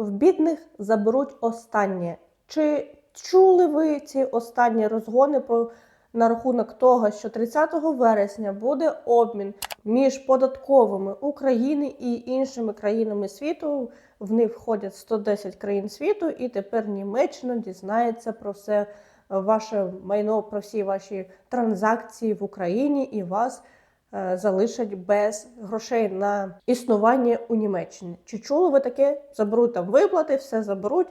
в бідних заберуть останнє. Чи чули ви ці останні розгони про на рахунок того, що 30 вересня буде обмін між податковими України і іншими країнами світу? В них входять 110 країн світу, і тепер Німеччина дізнається про все ваше майно, про всі ваші транзакції в Україні і вас залишать без грошей на існування у Німеччині. Чи чули ви таке? Заберуть там виплати, все заберуть.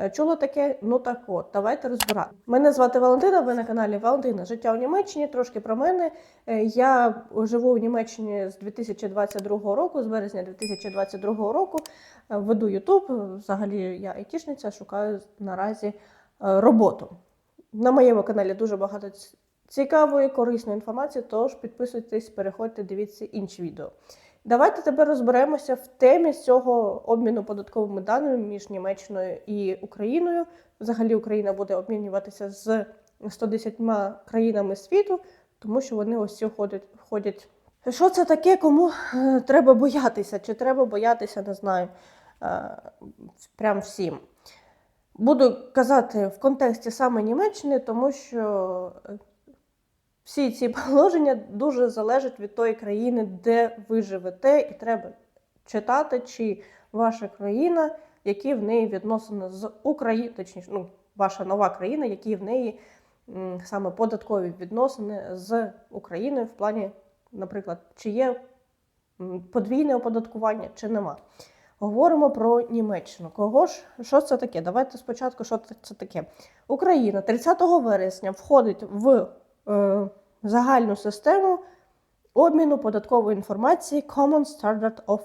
Е, Чули таке? Ну так от, давайте розбирати. Мене звати Валентина, ви на каналі Валентина Життя у Німеччині. Трошки про мене. Е, Я живу в Німеччині з 2022 року, з березня 2022 року. Е, Веду Ютуб. Взагалі я айтішниця, шукаю наразі е, роботу. На моєму каналі дуже багато ц- цікавої, корисної інформації, тож підписуйтесь, переходьте, дивіться інші відео. Давайте тепер розберемося в темі цього обміну податковими даними між Німеччиною і Україною. Взагалі Україна буде обмінюватися з 110 країнами світу, тому що вони ось ці входять. входять. Що це таке? Кому е, треба боятися? Чи треба боятися, не знаю, е, прям всім. Буду казати в контексті саме Німеччини, тому що е, всі ці положення дуже залежать від тої країни, де ви живете, і треба читати, чи ваша країна, які в неї відносини з Україною, точніше, ну, ваша нова країна, які в неї саме податкові відносини з Україною в плані, наприклад, чи є подвійне оподаткування, чи нема. Говоримо про Німеччину. Кого ж що це таке? Давайте спочатку, що це таке. Україна 30 вересня входить в загальну систему обміну податкової інформації Common Standard of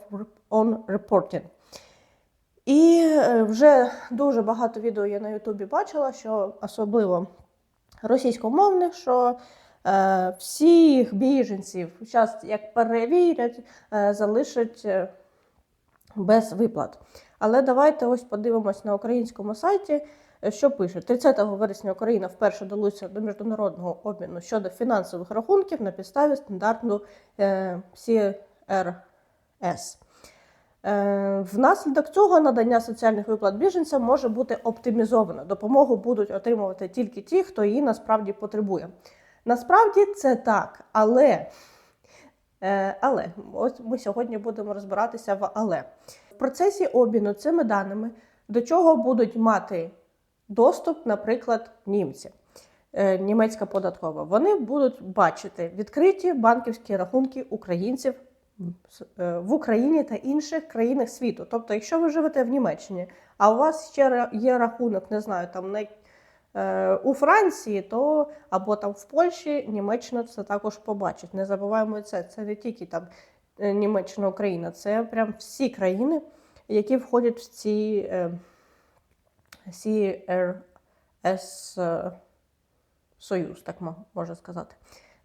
on Reporting. І е, вже дуже багато відео я на Ютубі бачила, що особливо російськомовних, що е, всіх біженців, зараз як перевірять, е, залишать е, без виплат. Але давайте ось подивимось на українському сайті, е, що пише. 30 вересня Україна вперше долучиться до міжнародного обміну щодо фінансових рахунків на підставі стандарту е, CRS. Е, Внаслідок цього надання соціальних виплат біженцям може бути оптимізовано. Допомогу будуть отримувати тільки ті, хто її насправді потребує. Насправді це так, але, е, але ось ми сьогодні будемо розбиратися в але. В процесі обміну цими даними до чого будуть мати доступ, наприклад, німці. Е, Німецька податкова. Вони будуть бачити відкриті банківські рахунки українців е, в Україні та інших країнах світу. Тобто, якщо ви живете в Німеччині, а у вас ще є рахунок, не знаю, там не е, у Франції, то або там в Польщі, Німеччина це також побачить. Не забуваємо це. Це не тільки там Німеччина, Україна, це прям всі країни, які входять в ці CRS Союз, так мо- можна сказати.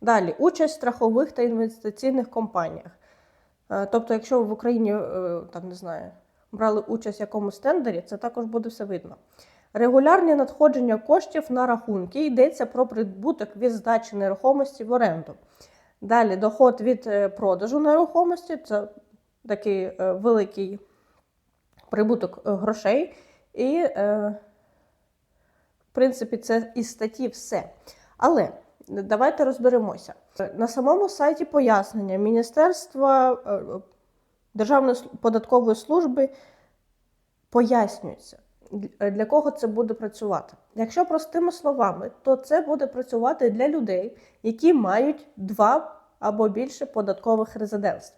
Далі, участь в страхових та інвестиційних компаніях. Е, Тобто, якщо в Україні е, там не знаю, брали участь в якомусь тендері, це також буде все видно. Регулярні надходження коштів на рахунки йдеться про прибуток від здачі нерухомості в оренду. Далі доход від е, продажу нерухомості це такий великий прибуток грошей. І, е, в принципі, це із статті все. Але давайте розберемося. На самому сайті пояснення Міністерства е, Державної податкової служби пояснюється, для- для кого це буде працювати. Якщо простими словами, то це буде працювати для людей, які мають два або більше податкових резидентств.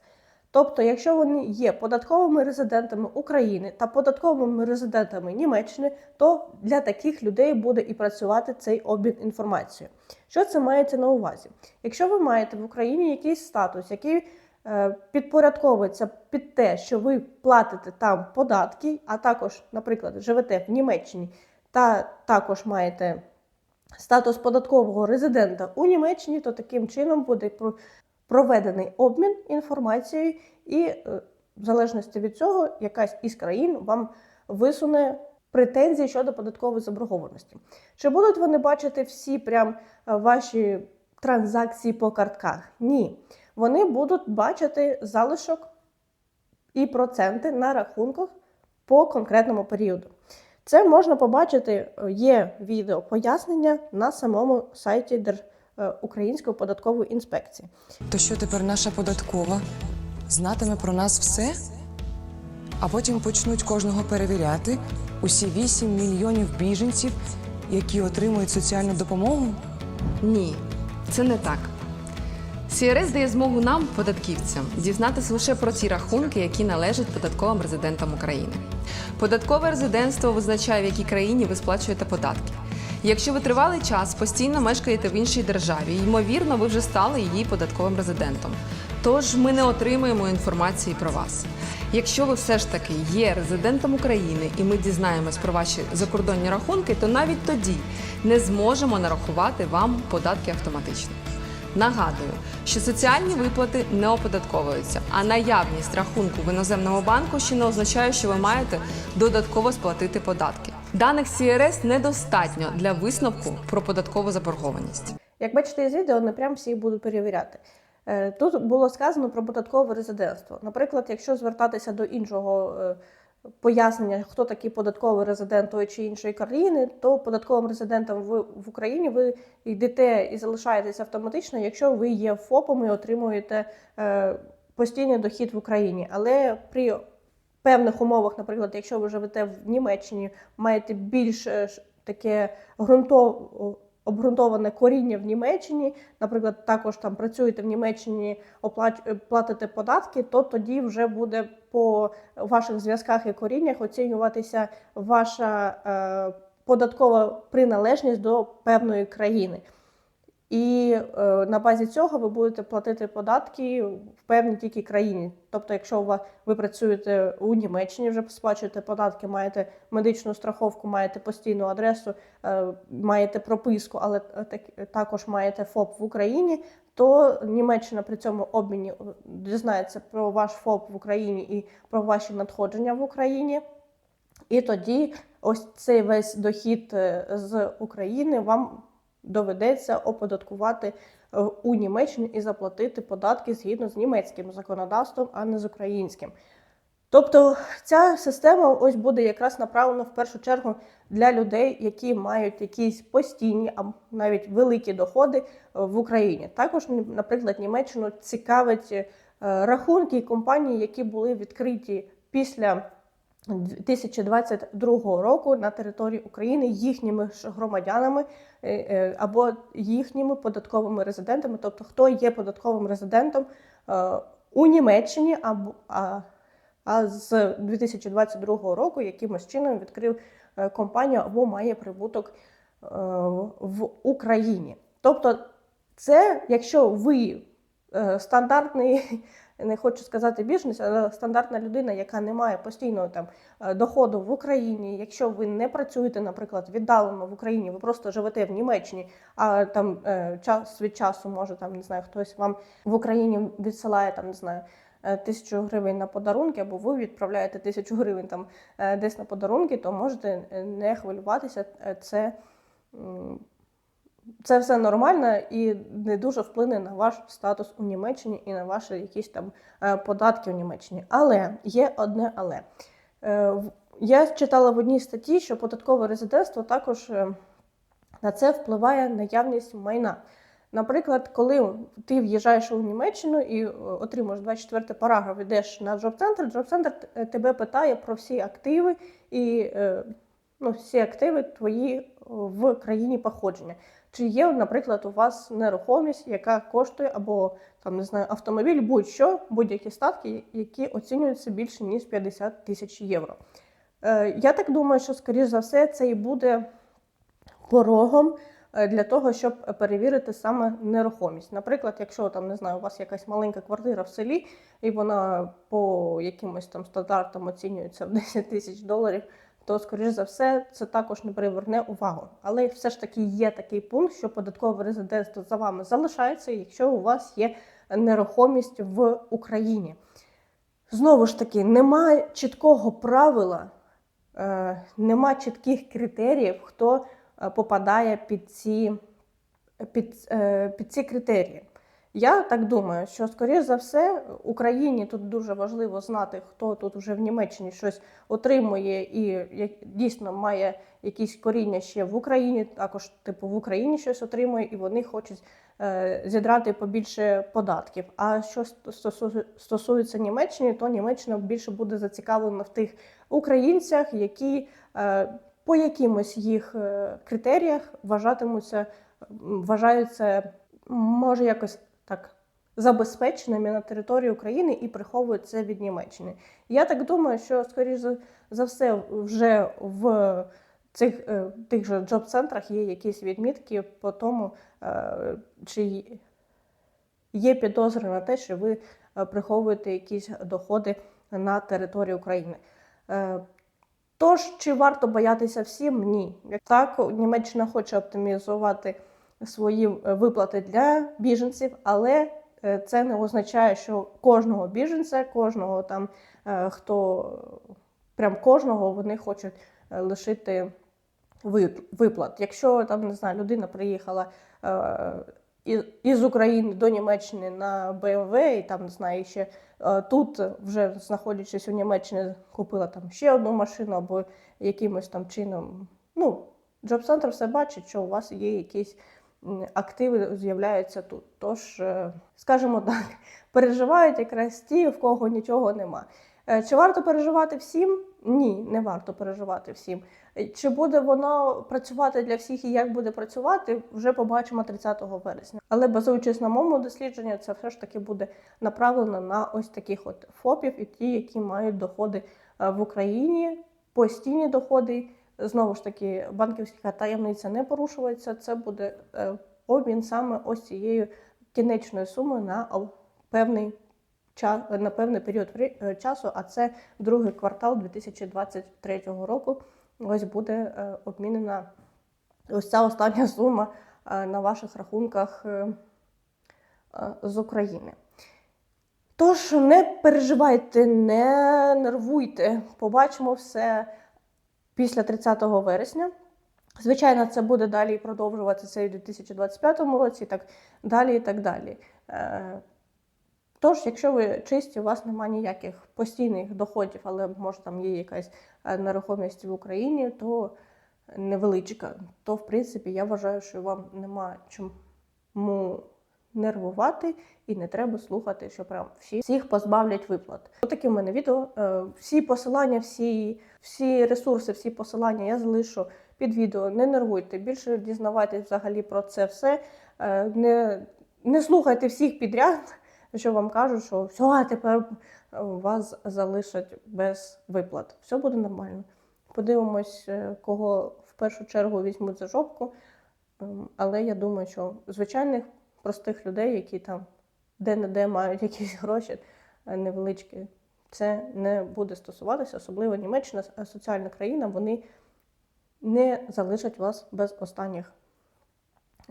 Тобто, якщо вони є податковими резидентами України та податковими резидентами Німеччини, то для таких людей буде і працювати цей обмін інформацією. Що це мається на увазі? Якщо ви маєте в Україні якийсь статус, який е, підпорядковується під те, що ви платите там податки, а також, наприклад, живете в Німеччині та також маєте статус податкового резидента у Німеччині, то таким чином буде проведений обмін інформацією, і е, в залежності від цього, якась із країн вам висуне претензії щодо податкової заборгованості. Чи будуть вони бачити всі прям е, ваші транзакції по картках? Ні. Вони будуть бачити залишок і проценти на рахунках по конкретному періоду. Це можна побачити, е, є відео пояснення на самому сайті Держ... е, Української податкової інспекції. То що тепер наша податкова знатиме про нас все? А потім почнуть кожного перевіряти усі 8 мільйонів біженців, які отримують соціальну допомогу? Ні, це не так. CRS дає змогу нам, податківцям, дізнатися лише про ті рахунки, які належать податковим резидентам України. Податкове резидентство визначає, в якій країні ви сплачуєте податки. Якщо ви тривалий час постійно мешкаєте в іншій державі, ймовірно, ви вже стали її податковим резидентом. Тож ми не отримуємо інформації про вас. Якщо ви все ж таки є резидентом України і ми дізнаємось про ваші закордонні рахунки, то навіть тоді не зможемо нарахувати вам податки автоматично. Нагадую, що соціальні виплати не оподатковуються, а наявність рахунку в іноземному банку ще не означає, що ви маєте додатково сплатити податки. Даних CRS недостатньо для висновку про податкову заборгованість. Як бачите із відео, не прям всі будуть перевіряти. Е, Тут було сказано про податкове резидентство. Наприклад, якщо звертатися до іншого е, пояснення, хто такий податковий резидент тої чи іншої країни, то податковим резидентом в, Україні ви йдете і залишаєтесь автоматично, якщо ви є ФОПом і отримуєте е, постійний дохід в Україні. Але при певних умовах, наприклад, якщо ви живете в Німеччині, маєте більш е, таке ґрунтов, обґрунтоване коріння в Німеччині, наприклад, також там працюєте в Німеччині, е, платите податки, то тоді вже буде по ваших зв'язках і коріннях оцінюватися ваша е, податкова приналежність до певної країни. І е, на базі цього ви будете платити податки в певній тільки країні. Тобто, якщо вас ви працюєте у Німеччині, вже сплачуєте податки, маєте медичну страховку, маєте постійну адресу, е, маєте прописку, але е, так, також маєте ФОП в Україні, то Німеччина при цьому обміні е, дізнається про ваш ФОП в Україні і про ваші надходження в Україні. І тоді ось цей весь дохід е, з України вам доведеться оподаткувати е, у Німеччині і заплатити податки згідно з німецьким законодавством, а не з українським. Тобто ця система ось буде якраз направлена в першу чергу для людей, які мають якісь постійні, а навіть великі доходи е, в Україні. Також, наприклад, Німеччину цікавить е, рахунки і компанії, які були відкриті після 2022 року на території України їхніми громадянами е, е, або їхніми податковими резидентами, тобто хто є податковим резидентом е, у Німеччині або а, а з 2022 року якимось чином відкрив компанію або має прибуток в Україні. Тобто, це якщо ви стандартний, не хочу сказати біженець, але стандартна людина, яка не має постійного там е, доходу в Україні, якщо ви не працюєте, наприклад, віддалено в Україні, ви просто живете в Німеччині, а там е, час від часу може там не знаю, хтось вам в Україні відсилає там, не знаю. е, Тисячу гривень на подарунки, або ви відправляєте тисячу гривень там десь на подарунки, то можете не хвилюватися. Це це все нормально і не дуже вплине на ваш статус у Німеччині і на ваші якісь там е, податки у Німеччині. Але є одне але. Е, Я читала в одній статті, що податкове резидентство також е, на це впливає наявність майна. Наприклад, коли ти в'їжджаєш у Німеччину і отримуєш 24 параграф, йдеш на джоб-центр, джоб-центр тебе питає про всі активи і ну, всі активи твої в країні походження. Чи є, наприклад, у вас нерухомість, яка коштує, або там не знаю, автомобіль, будь-що, будь-які статки, які оцінюються більше ніж 50 тисяч євро. Е, я так думаю, що скоріш за все це і буде порогом е, для того, щоб перевірити саме нерухомість. Наприклад, якщо там не знаю, у вас якась маленька квартира в селі, і вона по якимось там стандартам оцінюється в 10 тисяч доларів, то скоріш за все це також не приверне увагу. Але все ж таки є такий пункт, що податкове резидентство за вами залишається, якщо у вас є нерухомість в Україні. Знову ж таки, немає чіткого правила, е, нема чітких критеріїв, хто е, попадає під ці, під, е, під ці критерії. Я так думаю, що скоріш за все Україні тут дуже важливо знати, хто тут вже в Німеччині щось отримує і дійсно має якісь коріння ще в Україні, також типу в Україні щось отримує, і вони хочуть е, зідрати побільше податків. А що стосу- стосується Німеччини, то Німеччина більше буде зацікавлена в тих українцях, які е, по якимось їх е, критеріях вважатимуться, вважаються, може якось так забезпеченими на території України і приховують це від Німеччини. Я так думаю, що скоріш за, все вже в цих е, тих же джоб-центрах є якісь відмітки по тому, е, чи є підозри на те, що ви е, приховуєте якісь доходи на території України. Тож, чи варто боятися всім? Ні. Так, Німеччина хоче оптимізувати свої е, виплати для біженців, але е, це не означає, що кожного біженця, кожного там, е, хто прям кожного вони хочуть лишити виплат. Якщо там не знаю, людина приїхала із, України до Німеччини на БМВ, і там не знаю, ще тут, вже знаходячись у Німеччині, купила там ще одну машину або якимось там чином. Ну, Джоб-центр все бачить, що у вас є якісь активи, з'являються тут. Тож, е, скажімо так, переживають якраз ті, в кого нічого нема. Е, Чи варто переживати всім? Ні, не варто переживати всім. Е, Чи буде воно працювати для всіх і як буде працювати, вже побачимо 30 вересня. Але базуючись на моєму дослідженні, це все ж таки буде направлено на ось таких от ФОПів і ті, які мають доходи в Україні, постійні доходи. Знову ж таки, банківська таємниця не порушується. Це буде е, обмін саме ось цією кінечною сумою на певний час на певний період е, часу, а це другий квартал 2023 року. Ось буде е, обмінена ось ця остання сума на ваших рахунках з України. Тож не переживайте, не нервуйте. Побачимо все після 30 вересня. Звичайно, це буде далі продовжуватися і в 2025 році, так далі, і так далі. Е, Тож, якщо ви чисті, у вас немає ніяких постійних доходів, але може там є якась е, нерухомість в Україні, то невеличка, то в принципі я вважаю, що вам нема чому нервувати і не треба слухати, що прям всі всіх позбавлять виплат. Отаке в мене відео. Е, Всі посилання, всі, всі ресурси, всі посилання я залишу під відео. Не нервуйте. Більше дізнавайтесь взагалі про це все. Е, Не, не слухайте всіх підряд що вам кажуть, що все, а тепер вас залишать без виплат. Все буде нормально. Подивимось, е, кого в першу чергу візьмуть за жопку. Ем, Але я думаю, що звичайних простих людей, які там де-не-де мають якісь гроші е, невеличкі, це не буде стосуватися, особливо Німеччина, е, соціальна країна, вони не залишать вас без останніх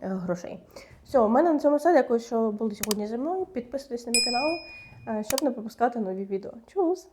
е, грошей. Все, у мене на цьому все. Дякую, що були сьогодні зі мною. Підписуйтесь на мій канал, щоб не пропускати нові відео. Чус!